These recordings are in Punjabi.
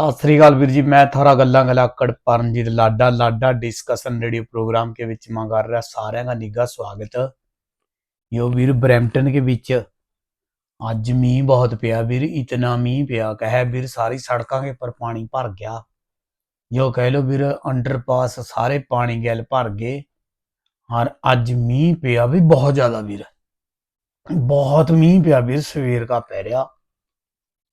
ਸਤਿ ਸ੍ਰੀ ਅਕਾਲ ਵੀਰ ਜੀ, ਮੈਂ ਥੋੜਾ ਗੱਲਾਂ ਗਲਾਕੜ ਪਰਮਜੀਤ ਲਾਡਾ ਲਾਡਾ ਡਿਸਕਸ਼ਨ ਰੇਡੀਓ ਪ੍ਰੋਗਰਾਮ के ਵਿੱਚ ਮੈਂ ਕਰ ਰਿਹਾ, ਸਾਰਿਆਂ ਦਾ ਨਿੱਘਾ ਸਵਾਗਤ। ਯੋ ਵੀਰ ਬਰੈਂਪਟਨ ਕੇ ਵਿੱਚ ਅੱਜ ਮੀਂਹ ਬਹੁਤ ਪਿਆ ਵੀਰ, ਇਤਨਾ ਮੀਂਹ ਪਿਆ, ਕਹੇ ਵੀਰ ਸਾਰੀ ਸੜਕਾਂ ਕੇ ਪਰ ਪਾਣੀ ਭਰ ਗਿਆ। ਜੋ ਕਹਿ ਲੋ ਵੀਰ ਅੰਡਰਪਾਸ ਸਾਰੇ ਪਾਣੀ ਗੈਲ ਭਰ ਗਏ। ਹਰ ਅੱਜ ਮੀਂਹ ਪਿਆ ਵੀ ਬਹੁਤ ਜ਼ਿਆਦਾ ਵੀਰ। ਬਹੁਤ ਮੀਂਹ ਪਿਆ ਵੀਰ, ਸਵੇਰ ਦਾ ਪੈ ਰਿਹਾ।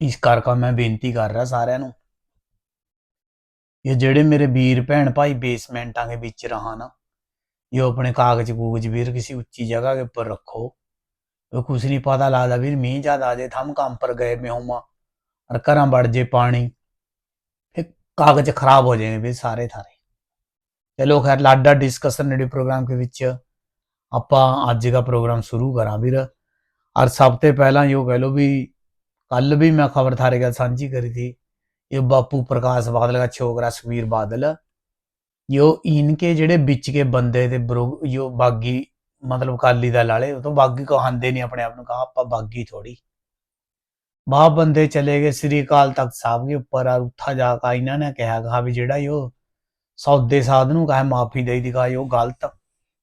ਇਸ ਕਰਕੇ ਮੈਂ ਬੇਨਤੀ ਕਰ ਰਿਹਾ ਸਾਰਿਆਂ ਨੂੰ ਇਹ ਜਿਹੜੇ ਮੇਰੇ ਵੀਰ ਭੈਣ ਭਾਈ ਬੇਸਮੈਂਟਾਂ ਦੇ ਵਿੱਚ ਰਹਾ ਨਾ, ਇਹ ਆਪਣੇ ਕਾਗਜ਼ ਕੂਗਜ਼ ਵੀਰ ਕਿਸੇ ਉੱਚੀ ਜਗ੍ਹਾ ਦੇ ਉੱਪਰ ਰੱਖੋ। ਉਹ ਕੁਛ ਨਹੀਂ ਪਤਾ ਲੱਗਦਾ ਵੀਰ, ਮੀਂਹ ਜ਼ਿਆਦਾ ਆ ਜੇ ਥਮ ਕੰਮ ਪਰ ਗਏ ਮੈਂ ਹੂੰ ਕਰਾਂ ਵੜ ਜੇ ਪਾਣੀ, ਫਿਰ ਕਾਗਜ਼ ਖਰਾਬ ਹੋ ਜਾਏ ਵੀ ਸਾਰੇ ਥਾਰੇ। ਚਲੋ ਖੈਰ, ਲਾਡਾ ਡਿਸਕਸ਼ਨ ਨੇੜੇ ਪ੍ਰੋਗਰਾਮ ਦੇ ਵਿੱਚ ਆਪਾਂ ਅੱਜ ਦਾ ਪ੍ਰੋਗਰਾਮ ਸ਼ੁਰੂ ਕਰਾਂ ਵੀਰ। ਔਰ ਸਭ ਤੋਂ ਪਹਿਲਾਂ ਇਹ ਕਹਿ ਲੋ ਵੀ ਕੱਲ ਵੀ ਮੈਂ ਖਬਰ ਥਾਰੇ ਗੱਲ ਸਾਂਝੀ ਕਰੀ ਸੀ। ये बापू प्रकाश बादल का छोकरा सुखबीर बादल यो इनके ਜਿਹੜੇ ਵਿੱਚ ਕੇ ਬੰਦੇ ਤੇ ਬਰੋ- ਜੋ ਬਾਗੀ ਮਤਲਬ ਕਾਲੀ ਦਾ ਲਾਲੇ ਉਹ ਤੋਂ ਬਾਗੀ ਕਹਾਂਦੇ ਨਹੀਂ ਆਪਣੇ ਆਪ ਨੂੰ ਕਹਾ ਆਪਾਂ ਬਾਗੀ ਥੋੜੀ ਬਾਹ ਬੰਦੇ ਚਲੇ ਗਏ ਸ੍ਰੀ ਅਕਾਲ ਤਖਤ ਸਾਹਿਬ ਦੇ ਉੱਪਰ ਆ ਉੱਥਾ ਜਾ ਕੇ ਇਹਨਾਂ ਨੇ ਕਿਹਾ ਕਹਾ ਵੀ ਜਿਹੜਾ ਯੋ ਸੌਦੇ ਸਾਧ ਨੂੰ ਕਹਾ ਮਾਫੀ ਦੇ ਦੀ ਕਹਾ ਯੋ ਗਲਤ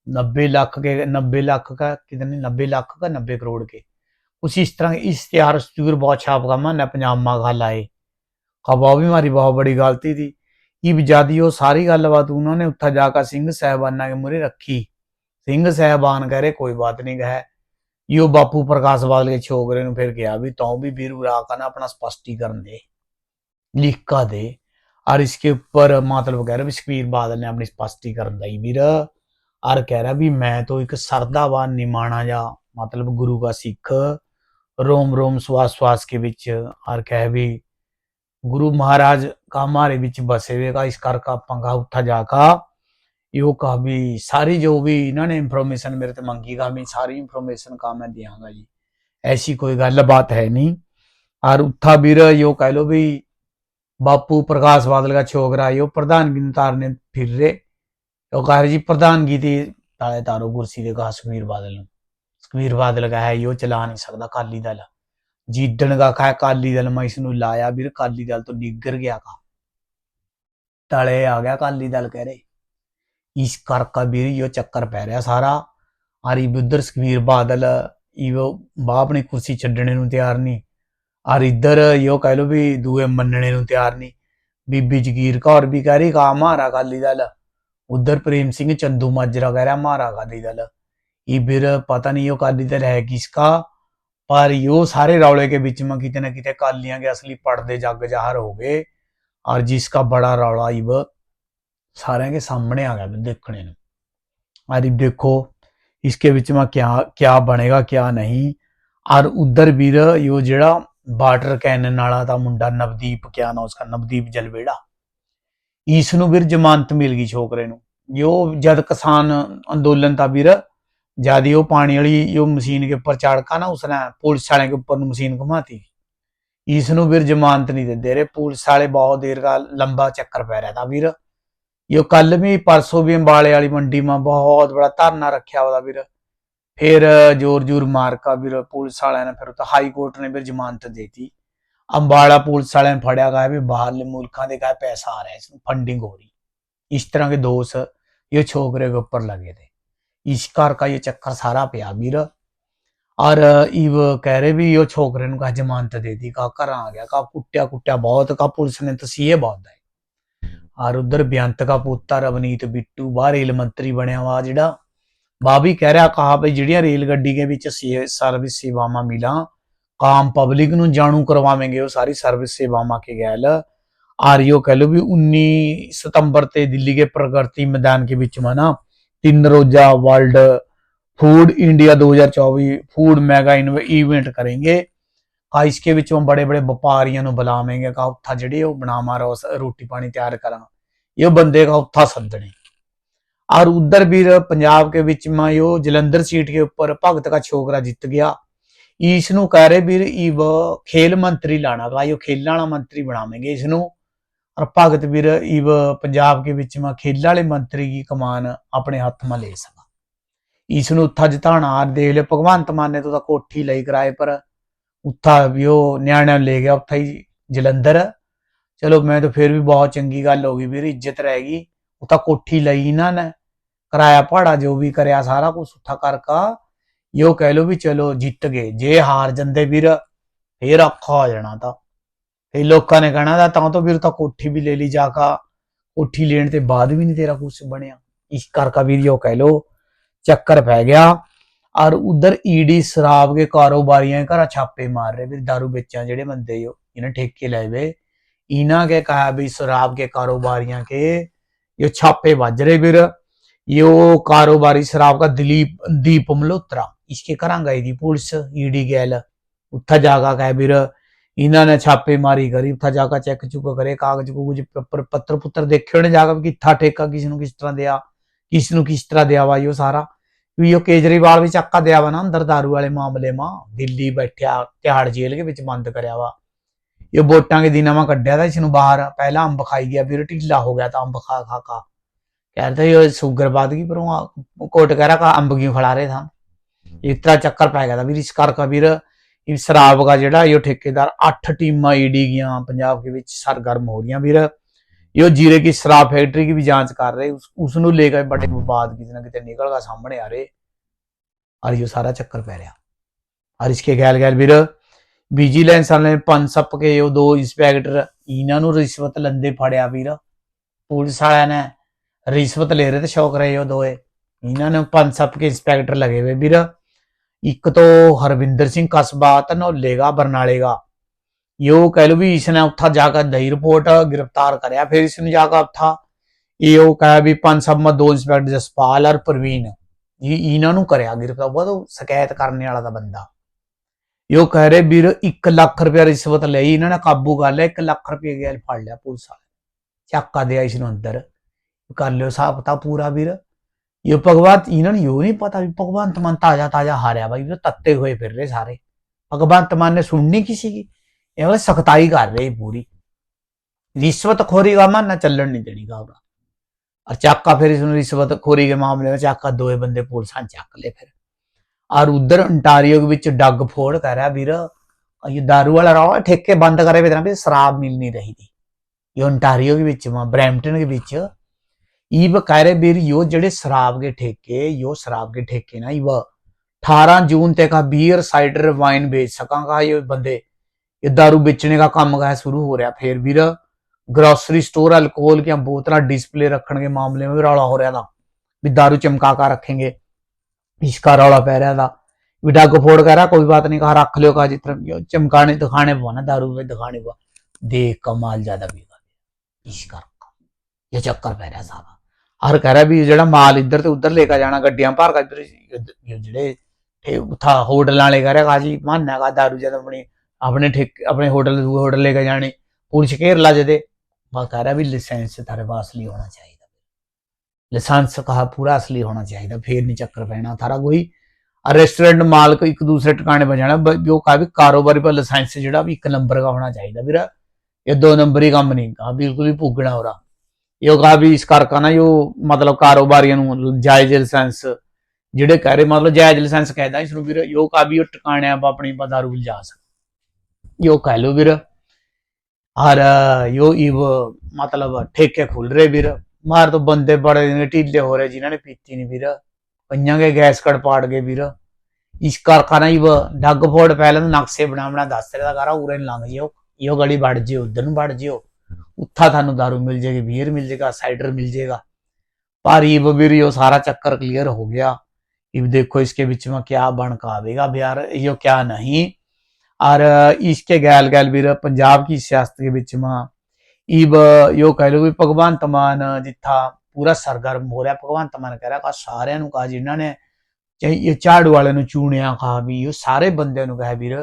90 ਲੱਖ के 90 लाख का कितने 90 लाख का 90 करोड़ के कुछ इस तरह के इश्तेहार इश्तूर बहुत छाप का मन पंजाब मां खा लाए खबा भी हमारी बहुत बड़ी गलती थी कि यदि वो सारी गलबात उन्होंने उत्था जाकर सिंह साहबाना के मुरे रखी सिंह साहबान कह रहे कोई बात नहीं कहे यो बापू प्रकाश बादल के छोकरे ने फिर गया भी तो भी वीर उराका ने अपना स्पष्टीकरण दे लिखा दे और इसके ऊपर मतलब कह रहा भी सुखबीर बादल ने अपनी स्पष्टीकरण दी वीर और कह रहा भी मैं तो एक सरदावान निमाना जा मतलब गुरु का सिख रोम रोम श्वास श्वास के बीच और कह भी गुरु महाराज का हमारे बीच बसे हुए का इस कर का पंगा उठा जा का यो का भी सारी जो भी इन्होंने इंफॉर्मेशन मेरे से मंगी का मैं सारी इंफॉर्मेशन का मैं देंगा जी ऐसी कोई गल बात है नहीं और उत्था बीर यो कह लो भी बापू प्रकाश बादल का छोकरा यो प्रधानगी तार ने फिर रे यो कह रहे जी प्रधानगी थी ताले तारो कुर्सी दे कहा सुखबीर बादल ने सुखबीर बादल का है यो चला नहीं सकता अकाली दल ਦਾ ਕਹਾ ਕਾਲੀ ਦਲ ਮੈਂ ਇਸ ਨੂੰ ਲਾਇਆ ਵੀਰ ਕਾਲੀ ਦਲ ਤੋਂ ਨਿੱਗਰ ਗਿਆ ਕਾ ਤਲੇ ਆ ਗਿਆ ਕਾਲੀ ਦਲ ਕਹਿ ਰਹੇ ਇਸ ਕਰਕੇ ਵੀਰ ਇਹ ਚੱਕਰ ਪੈ ਰਿਹਾ ਸਾਰਾ ਆਰੀ ਬੁੱਧਰ ਸੁਖਬੀਰ ਬਾਦਲ ਇਹੋ ਬਾ ਆਪਣੀ ਕੁਰਸੀ ਛੱਡਣੇ ਨੂੰ ਤਿਆਰ ਨਹੀਂ ਔਰ ਇੱਧਰ ਇਹੋ ਕਹਿ ਲੋ ਵੀ ਦੂਏ ਮੰਨਣੇ ਨੂੰ ਤਿਆਰ ਨਹੀਂ ਬੀਬੀ ਜਗੀਰ ਕੌਰ ਵੀ ਕਹਿ ਰਹੀ ਕਾ ਮਾਰਾ ਕਾਲੀ ਦਲ उधर प्रेम सिंह चंदू माजरा कह रहा हमारा अकाली दल ये फिर पता नहीं ये अकाली दल है किसका ਪਰ ਯੋ सारे रौले के बीच में कितने ना कितने कालियां के असली पर्दे जग जाहर हो गए और जिसका बड़ा रौला इब सारे के सामने आ गया देखने में और इब देखो इसके बीच में क्या क्या बनेगा क्या नहीं और उधर वीर यो जेड़ा ਬਾਰਡਰ ਕੈਨਨ ਵਾਲਾ ਦਾ ਮੁੰਡਾ ਨਵਦੀਪ ਕਿਆ ਨਾ ਉਸਕਾ ਨਵਦੀਪ ਜਲਵੇੜਾ ਇਸ ਨੂੰ ਵੀਰ ਜ਼ਮਾਨਤ ਮਿਲ ਗਈ ਛੋਕਰੇ ਨੂੰ ਜੋ ਜਦ ਕਿਸਾਨ ਅੰਦੋਲਨ ਦਾ ਵੀਰ जद ही वो पानी वाली जो मशीन के ऊपर चढ़का ना उसने पुलिस वाले के ऊपर मशीन घुमाती इस ਨੂੰ ਵੀਰ ਜ਼ਮਾਨਤ ਨਹੀਂ ਦਿੰਦੇ ਰਹੇ ਪੁਲਿਸ ਵਾਲੇ ਬਹੁਤ ਦੇਰ ਦਾ ਲੰਬਾ ਚੱਕਰ ਪੈ ਰਿਹਾ था ਵੀਰ यो कल भी परसों भी अंबाले वाली मंडी में बहुत बड़ा धरना रखा हुआ था ਵੀਰ फिर जोर जोर मार का ਵੀਰ ਪੁਲਿਸ ਵਾਲਿਆਂ ਨੇ ਫਿਰ ਤਾਂ ਹਾਈ ਕੋਰਟ ਨੇ ਵੀਰ ਜ਼ਮਾਨਤ ਦੇਤੀ ਅੰਬਾਲਾ ਪੁਲਿਸ ਵਾਲਿਆਂ ਨੇ ਫੜਿਆ ਗਿਆ ਵੀ ਬਾਹਰਲੇ ਮੁਲਕਾਂ ਦੇ ਕਾ ਪੈਸਾ ਆ ਰਿਹਾ ਹੈ इसमें फंडिंग हो रही इस तरह के दोष ये छोकरे के ऊपर लगे थे इस कार का ये चक्कर सारा पिया वीर और इव कह रहे भी यो छोकरे ਨੂੰ ਕਾ ਜ਼ਮਾਨਤ ਦੇ ਦੀ ਕਾ ਘਰਾਂ ਆ ਗਿਆ ਕਾ ਕੁੱਟਿਆ ਕੁੱਟਿਆ ਬਹੁਤ ਕਾ ਪੁਲਿਸ ਨੇ ਤਸੀਹੇ ਬਹੁਤ ਹੈ ਔਰ ਉਧਰ ਬੇਅੰਤ ਕਾ ਪੁੱਤਰ ਅਵਨੀਤ ਬਿੱਟੂ ਬਾਹਰ ਰੇਲ ਮੰਤਰੀ ਬਣਿਆ ਵਾ ਜਿਹੜਾ ਬਾ ਵੀ ਕਹਿ ਰਿਹਾ ਕਹਾ ਵੀ ਜਿਹੜੀਆਂ ਰੇਲ ਗੱਡੀ ਦੇ ਵਿੱਚ ਸਰਵਿਸ ਸੇਵਾਵਾਂ ਮਿਲਾਂ ਕਾਮ ਪਬਲਿਕ ਨੂੰ ਜਾਣੂ ਕਰਵਾਵਾਂਗੇ ਉਹ ਸਾਰੀ ਸਰਵਿਸ ਸੇਵਾਵਾਂ ਕੇ ਗੈਲ ਆਰਿਓ कह लो भी 19 सितंबर ਤੇ ਦਿੱਲੀ के प्रगति मैदान के बीच में ना तीन रोजा world food India 2024 food mega event करेंगे ਆ ਇਸਕੇ ਵਿੱਚੋਂ ਬੜੇ ਬੜੇ ਵਪਾਰੀਆਂ ਨੂੰ ਬੁਲਾਵਾਂਗੇ ਕਾ ਉੱਥਾ ਜਿਹੜੇ ਉਹ ਬਣਾ ਮਾਰੋ ਰੋਟੀ ਪਾਣੀ ਤਿਆਰ ਕਰਾਂ ਇਹ ਬੰਦੇ का ਉੱਥਾ सदने और उधर भी पंजाब के बीच में यो जलंधर सीट के ऊपर भगत का छोकरा जीत गया ਇਸ ਨੂੰ ਕਹਿ ਰਹੇ ਵੀਰ ਇਵ ਖੇਲ ਮੰਤਰੀ ਲਾਣਾ ਗਾ ਇਹ ਖੇਲਾਂ ਵਾਲਾ ਮੰਤਰੀ ਬਣਾਵਾਂਗੇ ਇਸ ਨੂੰ और भगत वीर इव पंजाब के बीच में खेल वाले ਕਮਾਨ ਆਪਣੇ ਹੱਥ अपने हाथ में ले सका इसनु उत्था जिताना देख लियो भगवंत मान ने तो कोठी लई किराए पर उत्था भी वो न्याण ले गया उत्था ही ਜਲੰਧਰ। ਚਲੋ ਮੈਂ ਤਾਂ ਫਿਰ ਵੀ ਬਹੁਤ ਚੰਗੀ ਗੱਲ ਹੋ ਗਈ ਵੀਰ, ਇੱਜ਼ਤ ਰਹਿ ਗਈ। ਉਹ ਕੋਠੀ ਲਈ ਇਹਨਾਂ ਨੇ, ਕਿਰਾਇਆ ਭਾੜਾ ਜੋ ਵੀ ਕਰਿਆ ਸਾਰਾ ਕੁਝ ਸੁੱਠਾ ਕਰਕਾ। ਇਹੋ ਕਹਿ ਲੋ ਵੀ ਚਲੋ ਜਿੱਤ ਗਏ, ਜੇ ਹਾਰ ਜਾਂਦੇ ਵੀਰ, ਫੇਰ ਔਖਾ ਹੋ ਜਾਣਾ ਤਾਂ। ਫੇ ਲੋਕਾਂ ਨੇ ਕਹਿਣਾ ਦਾ ਤਾਂ ਤਾਂ ਵੀਰ ਤਾਂ ਕੋਠੀ ਵੀ ਲੈ ਲਈ ਜਾ ਕਾ ਕੋਠੀ ਲੈਣ ਤੇ ਬਾਅਦ ਵੀ ਨਹੀਂ ਤੇਰਾ ਕੁਝ ਬਣਿਆ ਇਸ ਕਰਕਾ ਵੀਰ ਇਹੋ ਕਹਿ ਲੋ ਚੱਕਰ ਪੈ ਗਿਆ ਔਰ ਉਧਰ ਈਡੀ ਸ਼ਰਾਬ ਕੇ ਕਾਰੋਬਾਰੀਆਂ ਘਰਾਂ ਛਾਪੇ ਮਾਰ ਰਹੇ ਵੀਰ दारू ਵੇਚਾਂ ਜਿਹੜੇ ਬੰਦੇ ਜੋ ਇਹਨਾਂ ਠੇਕੇ ਲਏ ਵੇ इना के कहा भी शराब के कारोबारियां के ये छापे बज रहे फिर यो कारोबारी शराब का दिलीप दीप मल्होत्रा इसके घरां गई थी पुलिस ईडी गैल उत्था जागा कह फिर इन्हों ने छापे मारी करी उत्था जाकर चेक चुक करे कागज कुगज पेपर पत्र पुत्र देखे उन्हें जाकर भी कित्था ठेका किस ਨੂੰ ਕਿਸ ਤਰ੍ਹਾਂ ਦਿਆ ਕਿਸ ਨੂੰ ਕਿਸ ਤਰ੍ਹਾਂ ਦਿਆ ਵਾ ਇਹ ਸਾਰਾ ਵੀ ਉਹ ਕੇਜਰੀਵਾਲ ਵੀ ਚੱਕਾ ਦਿਆ ਵਾ ਨਾ ਅੰਦਰ ਦਾਰੂ ਵਾਲੇ ਮਾਮਲੇ ਮਾ ਦਿੱਲੀ ਬੈਠਿਆ ਤਿਹਾੜ ਜੇਲ੍ਹ ਦੇ ਵਿੱਚ ਬੰਦ ਕਰਿਆ ਵਾ ਇਹ ਵੋਟਾਂ ਦੇ ਦਿਨਾਂ ਮਾ ਕੱਢਿਆ ਤਾਂ ਇਸ ਨੂੰ ਬਾਹਰ ਪਹਿਲਾਂ ਅੰਬ ਖਾਈ ਗਿਆ ਫਿਰ ਢਿੱਲਾ ਹੋ ਗਿਆ ਤਾਂ ਅੰਬ ਖਾ ਖਾ ਖਾ कहते ये शुगर बाद की पर वहाँ कोर्ट कह रहा अंब क्यों खिला रहे था इस तरह चक्कर पै गया था ਵੀਰ ਇਸ ਕਰਕੇ ਵੀਰ ਇਹ ਸਰਾਬਗਾ ਜਿਹੜਾ ਇਹ ਠੇਕੇਦਾਰ 8 ਟੀਮਾਂ ਈਡੀ ਗੀਆਂ ਪੰਜਾਬ ਦੇ ਵਿੱਚ ਸਰਗਰਮ ਹੋ ਰਹੀਆਂ ਵੀਰ। ਇਹ ਜੀਰੇ ਕੀ ਸ਼ਰਾਬ ਫੈਕਟਰੀ ਦੀ ਵੀ ਜਾਂਚ ਕਰ ਰਹੇ, ਉਸ ਨੂੰ ਲੈ ਕੇ ਬੜੇ ਵਿਵਾਦ ਕਿਸੇ ਨਾ ਕਿਤੇ ਨਿਕਲ ਗਿਆ ਸਾਹਮਣੇ ਆ ਰਹੇ। ਔਰ ਇਹ ਸਾਰਾ ਚੱਕਰ ਪੈ ਰਿਹਾ। ਔਰ ਇਸਕੇ ਗੈਲ ਗੈਲ ਵੀਰ, ਵਿਜੀਲੈਂਸ ਵਾਲੇ ਨੇ ਪੰਜ ਸੱਪ ਕੇ ਉਹ ਦੋ ਇੰਸਪੈਕਟਰ, ਇਹਨਾਂ ਨੂੰ ਰਿਸ਼ਵਤ ਲੰਦੇ ਫੜਿਆ ਵੀਰ। ਪੁਲਿਸ ਵਾਲਿਆਂ ਨੇ ਰਿਸ਼ਵਤ ਲੈ ਰਹੇ ਤੇ ਸ਼ੌਕ ਰਹੇ ਉਹ ਦੋਏ। ਇਹਨਾਂ ਨੇ ਪੰਜ ਸੱਪ ਕੇ ਇੰਸਪੈਕਟਰ ਲਗੇ ਵੇ ਵੀਰ। ਇੱਕ ਤੋਂ ਹਰਵਿੰਦਰ ਸਿੰਘ ਕਸਬਾ ਧਨੌਲੇਗਾ ਬਰਨਾਲੇਗਾ। ਯੋ ਕਹਿ ਲੋ ਵੀ ਇਸ ਨੇ ਉੱਥਾ ਜਾ ਕੇ ਦਈ ਰਿਪੋਰਟ ਗ੍ਰਿਫਤਾਰ ਕਰਿਆ, ਫਿਰ ਇਸ ਨੂੰ ਜਾ ਕੇ ਉੱਥਾ ਇਹ ਉਹ ਕਹੇ ਵੀ ਪੰਜ ਸੱਪ ਮਾ ਦੋ ਇੰਸਪੈਕਟਰ ਜਸਪਾਲ ਔਰ ਪ੍ਰਵੀਨ, ਇਹ ਇਹਨਾਂ ਨੂੰ ਕਰਿਆ ਗ੍ਰਿਫਤਾਰ, ਬਹੁਤ ਸ਼ਿਕਾਇਤ ਕਰਨ ਵਾਲਾ ਦਾ ਬੰਦਾ। ਯੋ ਕਹਿ ਰਹੇ ਵੀਰ 1 ਲੱਖ ਰੁਪਏ ਰਿਸ਼ਵਤ ਲਈ, ਇਹਨਾਂ ਨੇ ਕਾਬੂ ਕਰ ਲਿਆ 1 ਲੱਖ ਰੁਪਏ ਗਿਆ ਫੜ ਲਿਆ ਪੁਲਿਸ ਵਾਲੇ। ਚੱਕਾ ਦਿਆ ਇਸ ਇਹ ਭਗਵੰਤ ਇਹਨਾਂ ਨੂੰ ਯੋ ਨਹੀਂ ਪਤਾ ਵੀ ਭਗਵੰਤ ਮਾਨ ਤਾਜ਼ਾ ਤਾਜ਼ਾ ਹਾਰਿਆ ਬਾਈ ਉਹ ਤੱਤੇ ਹੋਏ ਫਿਰ ਰਹੇ ਸਾਰੇ ਭਗਵੰਤ ਮਾਨ ਨੇ ਸੁਣਨੀ ਕਿਸੇ ਕੀ ਇਹ ਉਹ ਸਖਤਾਈ ਕਰ ਰਹੇ ਪੂਰੀ ਰਿਸ਼ਵਤ ਖੋਰੀ ਦਾ ਮਨ ਨਾ ਚੱਲਣ ਨਹੀਂ ਦੇਣੀ ਗਾ और चाका फिर इसमें रिश्वत खोरी के मामले में चाका दो बंदे पुलिस ਚੱਕ ले फिर और उधर अंटारियो के ਵਿੱਚ ਡੱਗ ਫੋੜ ਕਰ ਰਿਹਾ ਵੀਰ ਇਹ दारू वाला रहा ठेके बंद करे वे भी शराब मिल नहीं रही थी ਇਹ ontario ਦੇ ਵਿੱਚ ਵਾ ਬਰੈਂਪਟਨ ਦੇ ਵਿੱਚ ਇਹ ਕਹਿ ਰਹੇ ਵੀਰ ਯੋ ਜਿਹੜੇ ਸ਼ਰਾਬ ਦੇ ਠੇਕੇ ਯੋ ਸ਼ਰਾਬ के ठेके ना ये 18 जून तक का बियर साइडर वाइन बेच सकांगा ये बंदे ये दारू बेचने का काम का शुरू हो रहा फिर ਵੀਰ ग्रोसरी स्टोर अल्कोहल की बोतल डिस्प्ले रखने के मामले में भी रौला हो रहा था भी दारू चमका कर रखेंगे इसका रौला पै रहा था भी डग फोड़ कह रहा कोई बात नहीं कहा रख लो कहा जितना चमकाने दिखाने पवा ना दारू में दिखाने पवा देख कमाल ज्यादा पीगा इस कर ये चक्कर पै रहा सारा ਹਰ ਕਹਿ ਰਿਹਾ ਵੀ ਜਿਹੜਾ ਮਾਲ ਇੱਧਰ ਤੇ ਉੱਧਰ ਲੈ ਕੇ ਜਾਣਾ, ਗੱਡੀਆਂ ਭਰ ਕੇ ਜਿਹੜੇ ਇਹ ਉਥਾ ਹੋਟਲ ਵਾਲੇ ਕਹਿ ਰਿਹਾ ਕਾਜੀ ਮਾਨਾ ਕਾ ਦਾਰੂ ਜਦ ਆਪਣੀ, ਆਪਣੇ ਠੇਕ, ਆਪਣੇ ਹੋਟਲ, ਦੂਏ ਹੋਟਲ ਲੈ ਕੇ ਜਾਣੇ, ਪੁਲਿਸ ਘੇਰਲਾ ਜਦੇ। ਮੈਂ ਕਹਿ ਰਿਹਾ ਵੀ ਲਾਇਸੈਂਸ ਤਾਰੇ ਪਾਸ ਲਈ ਹੋਣਾ ਚਾਹੀਦਾ। ਲਾਇਸੈਂਸ ਕਹਾ ਪੂਰਾ ਅਸਲੀ ਹੋਣਾ ਚਾਹੀਦਾ, ਫੇਰ ਨਹੀਂ ਚੱਕਰ ਪੈਣਾ। ਥਾਰਾ ਕੋਈ ਰੈਸਟੋਰੈਂਟ ਮਾਲਕ ਇੱਕ ਦੂਸਰੇ ਟਿਕਾਣੇ ਪਜਾਣਾ ਜੋ ਕਹਾ ਵੀ ਕਾਰੋਬਾਰੀ ਪਰ ਲਾਇਸੈਂਸ ਜਿਹੜਾ ਵੀ ਇੱਕ ਨੰਬਰ ਦਾ ਹੋਣਾ ਚਾਹੀਦਾ ਵੀਰਾ। ਇਹ ਦੋ ਨੰਬਰੀ ਕੰਮ ਨਹੀਂ ਕਹਾ ਬਿਲਕੁਲ ਹੀ ਭੁੱਗਣਾ ਹੋਰਾ ਰਹਾ ਇਹ ਕਹਾ ਵੀ ਇਸ ਕਰਕੇ ਨਾ ਜੋ ਮਤਲਬ ਕਾਰੋਬਾਰੀਆਂ ਨੂੰ ਜਾਇਜ਼ ਲਾਇਸੈਂਸ ਜਿਹੜੇ ਕਹਿ ਰਹੇ ਮਤਲਬ ਜਾਇਜ਼ ਲਾਇਸੈਂਸ ਕਹਿੰਦਾ ਇਸ ਨੂੰ ਵੀਰ ਯੋ ਕਹਾ ਵੀ ਉਹ ਟਿਕਾਣੇ ਆਪ ਆਪਣੀ ਬਦਾਰੂ ਜਾ ਸਕ ਯੋ ਕਹਿ ਲੋ ਵੀਰ और यो इव मतलब ठेके खुल रहे ਵੀਰ ਮਾਰ ਤੋਂ ਬੰਦੇ ਬੜੇ ਨੇ ਢੀਲੇ ਹੋ ਰਹੇ ਜਿਨ੍ਹਾਂ ਨੇ ਪੀਤੀ ਨਹੀਂ ਵੀਰ ਕਈਆਂ ਕੇ ਗੈਸ ਕੜ ਪਾੜ ਗਏ ਵੀਰ ਇਸ ਕਾਰਖਾਨਾ ਇਵ ਡੱਗ ਫੋੜ ਪਹਿਲਾਂ ਤਾਂ ਨਕਸ਼ੇ ਬਣਾ ਬਣਾ ਦੱਸ ਰਿਹਾ ਕਰਾ ਉਰੇ ਨੂੰ ਲੰਘ ਜਿਓ ਇਹੋ ਗੜੀ ਵੜ ਜਿਓ ਉਧਰ ਨੂੰ ਵੜ ਜਿਓ ਉੱਥਾ ਤੁਹਾਨੂੰ दारू ਮਿਲ ਜੇਗੀ ਬੀਅਰ ਮਿਲ ਜੇਗਾ ਸਾਈਡਰ ਮਿਲ ਜੇਗਾ ਪਰ ਇਵ ਵੀਰ ਇਹ ਸਾਰਾ ਚੱਕਰ ਕਲੀਅਰ ਹੋ ਗਿਆ इव देखो इसके बीच में क्या बन का आवेगा बिहार यो क्या नहीं और इसके गैल गैल भी पंजाब की सियासत के बीच में इब यो कह लो भी भगवंत मान जिथा पूरा सरगर्म हो रहा भगवंत मान कह रहा सारे कहा जिन्हों ने ਇਹ ਝਾੜੂ ਵਾਲੇ ਨੂੰ ਚੂਣਿਆ ਕਹਾ ਵੀ ਉਹ ਸਾਰੇ ਬੰਦਿਆਂ ਨੂੰ ਕਹੇ ਵੀਰ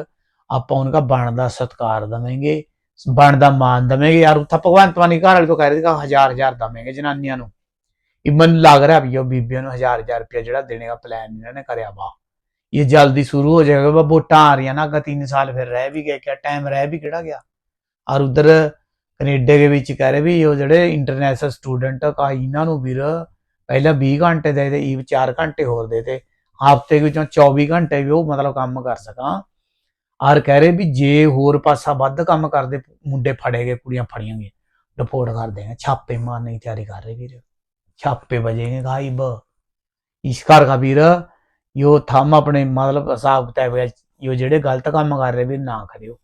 ਆਪਾਂ ਉਹਨਾਂ ਦਾ ਬਣਦਾ ਸਤਕਾਰ ਦਵਾਂਗੇ ਬਣਦਾ ਮਾਨ ਦਵਾਂਗੇ ਯਾਰ, ਉੱਥਾ ਭਗਵੰਤ ਮਾਨ ਘਰ ਵਾਲੇ ਤੋਂ ਕਹਿ ਰਹੇ ਕਿ ਹਜ਼ਾਰ ਹਜ਼ਾਰ ਦਵਾਂਗੇ ਜਨਾਨੀਆਂ ਨੂੰ। ਇਹ ਮਨ ਲੱਗ ਰਿਹਾ ਵੀ ਉਹ ਬੀਬੀਆਂ ਨੂੰ ਹਜ਼ਾਰ ਹਜ਼ਾਰ ਰੁਪਇਆ ਜਿਹੜਾ ਦੇਣੇ ਦਾ ਪਲਾਨ ਇਹਨਾਂ ਨੇ ਕਰਿਆ ਵਾ। ਇਹ ਜਲਦੀ ਸ਼ੁਰੂ ਹੋ ਜਾਏਗਾ ਵਾ ਵੋਟਾਂ ਆ ਰਹੀਆਂ ਨਾ ਅਗਾ 3 ਸਾਲ ਫਿਰ ਰਹਿ ਵੀ ਗਏ, ਕਿਆ ਟਾਈਮ ਰਹਿ ਵੀ ਕਿਹੜਾ ਗਿਆ? ਔਰ ਉਧਰ ਕੈਨੇਡਾ ਦੇ ਵਿੱਚ ਕਹਿ ਰਹੇ ਵੀ ਉਹ ਜਿਹੜੇ ਇੰਟਰਨੈਸ਼ਨਲ ਸਟੂਡੈਂਟ ਕਾ ਇਹਨਾਂ ਨੂੰ ਵੀਰ ਪਹਿਲਾਂ 20 ਘੰਟੇ ਦੇ ਤੇ ਈਵ 4 ਘੰਟੇ ਹੋਰ ਦੇ ਤੇ, ਹਫ਼ਤੇ ਵਿੱਚੋਂ 24 ਘੰਟੇ ਵੀ ਉਹ ਮਤਲਬ ਕੰਮ ਕਰ ਸਕਾਂ ਆਰ ਕਹਿ ਰਹੇ ਵੀ ਜੇ ਹੋਰ ਪਾਸਾ ਵੱਧ ਕੰਮ ਕਰਦੇ ਮੁੰਡੇ ਫੜੇ ਗਏ ਕੁੜੀਆਂ ਫੜੀਆਂ ਗਏ ਰਿਪੋਰਟ ਕਰ ਦੇਗਾ ਛਾਪੇ ਮਾਰਨੇ ਦੀ ਤਿਆਰੀ ਕਰ ਰਹੇ ਵੀਰ छापे बजेंगे गाइब इसकार का वीर यो थम अपने मतलब हिसाब किताब यो जेडे गलत काम कर रहे भी ना करियो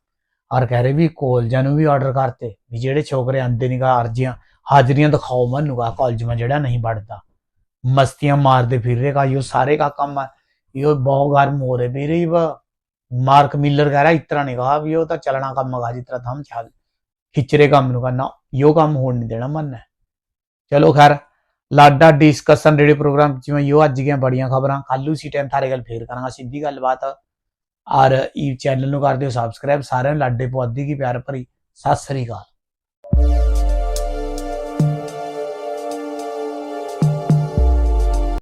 और कह रहे भी कॉलेजा भी ऑर्डर करते भी जेडे छोकरे आते नहीं गा अर्जियां हाजरियां दिखाओ मनूगा कॉलेज में जेड़ा नहीं पढ़ता मस्तियां मारते फिर रहे का यो सारे का काम है यो बहुत गर्म हो रहे भी रही ਮਾਰਕ ਮਿਲਰ ਕਹਿ ਰਿਹਾ ਇਤਰਾ ਨਹੀਂ ਕਹਾ ਵੀ ਉਹ ਤਾਂ ਚੱਲਣਾ ਕੰਮ ਹੈਗਾ, ਜਿਸ ਤਰ੍ਹਾਂ ਥੰਮ ਚੱਲ ਖਿਚਰੇ ਕੰਮ ਨੂੰ ਕਰਨਾ ਯੋ ਕੰਮ ਹੋਣ ਨਹੀਂ ਦੇਣਾ ਮਨ ਹੈ। ਚਲੋ ਖੈਰ, ਲਾਡਾ ਡਿਸਕਸ਼ਨ ਰੇਡੀਓ ਪ੍ਰੋਗਰਾਮ ਜਿਵੇਂ ਯੋ ਅੱਜ ਦੀਆਂ ਬੜੀਆਂ ਖਬਰਾਂ ਕੱਲੂ ਸੀ ਟਾਈਮ ਥਾਰੇ ਗੱਲ ਫੇਰ ਕਰਾਂਗਾ, ਸਿੱਧੀ ਗੱਲਬਾਤ ਔਰ ਇਹ ਚੈਨਲ ਨੂੰ ਕਰ ਦਿਓ ਸਬਸਕ੍ਰਾਈਬ ਸਾਰਿਆਂ ਨੂੰ ਲਾਡੇ ਪੁਆਧੀ ਕੀ ਪਿਆਰ ਭਰੀ, ਸਤਿ ਸ੍ਰੀ ਅਕਾਲ।